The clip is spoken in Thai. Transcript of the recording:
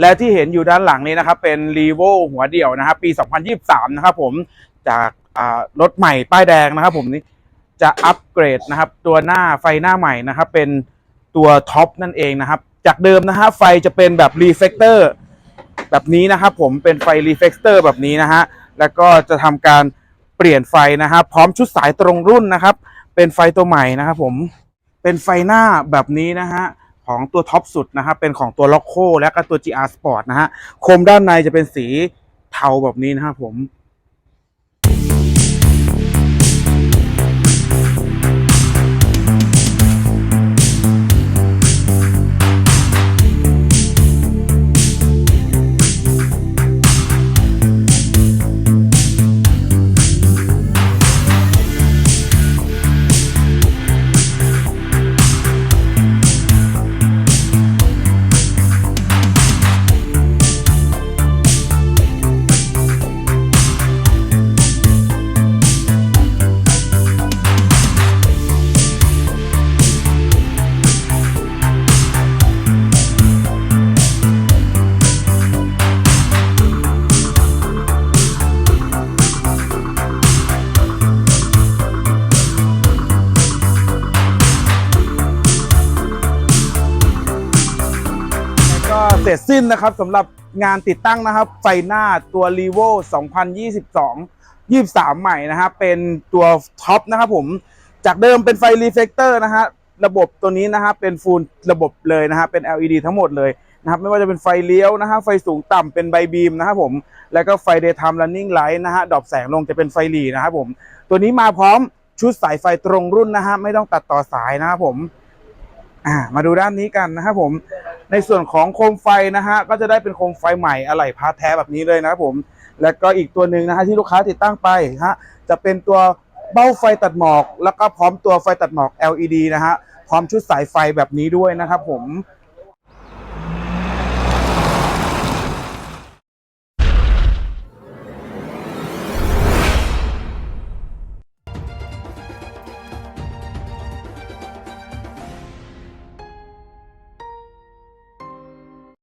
และที่เห็นอยู่ด้านหลังนี้นะครับ เป็น r ีโวหัวเดี่ยวนะครับ ปี 2023 นะครับผมจากรถใหม่ป้ายแดงนะครับ ผมนี่จะอัปเกรดนะครับ ตัวหน้าไฟหน้าใหม่นะครับ เป็นตัวท็อปนั่นเองนะครับ จากเดิมนะฮะไฟจะเป็นแบบรีเฟกเตอร์แบบนี้นะครับผมเป็นไฟรีเฟกเตอร์แบบนี้นะฮะแล้วก็จะทำการเปลี่ยนไฟนะครับ พร้อมชุดสายตรงรุ่นนะครับ เป็นไฟตัวใหม่นะครับ ผมเป็นไฟหน้าแบบนี้นะฮะ ของตัวท็อปสุดนะครับเป็นของตัวล็อกโคและก็ตัว GR Sport นะฮะโคมด้านในจะเป็นสีเทาแบบนี้นะครับผม เสร็จสิ้นนะครับสำหรับงานติดตั้งนะครับ ไฟหน้าตัว r e v o 2022 23 ใหม่นะครับเป็นตัวท็อปนะครับผมจากเดิมเป็นไฟรีเฟกเตอร์นะฮะระบบตัวนี้นะฮะเป็นฟูลระบบเลยนะฮะเป็น LED ทั้งหมดเลยนะครับไม่ว่าจะเป็นไฟเลี้ยวนะฮะไฟสูงต่ำเป็นไบบีมนะครับผมแล้วก็ไฟ daytime running light นะฮะดรอปแสงลงจะเป็นไฟหลีนะครับผมตัวนี้มาพร้อมชุดสายไฟตรงรุ่นนะฮะไม่ต้องตัดต่อสายนะครับผมอ่ามาดูด้านนี้กันนะครับผม ในส่วนของโคมไฟนะฮะก็จะได้เป็นโคมไฟใหม่อะไหล่พาร์ทแท้แบบนี้เลยนะครับผม แล้วก็อีกตัวหนึ่งนะฮะที่ลูกค้าติดตั้งไปฮะจะเป็นตัวเบ้าไฟตัดหมอก แล้วก็พร้อมตัวไฟตัดหมอก LED นะฮะพร้อมชุดสายไฟแบบนี้ด้วยนะครับผม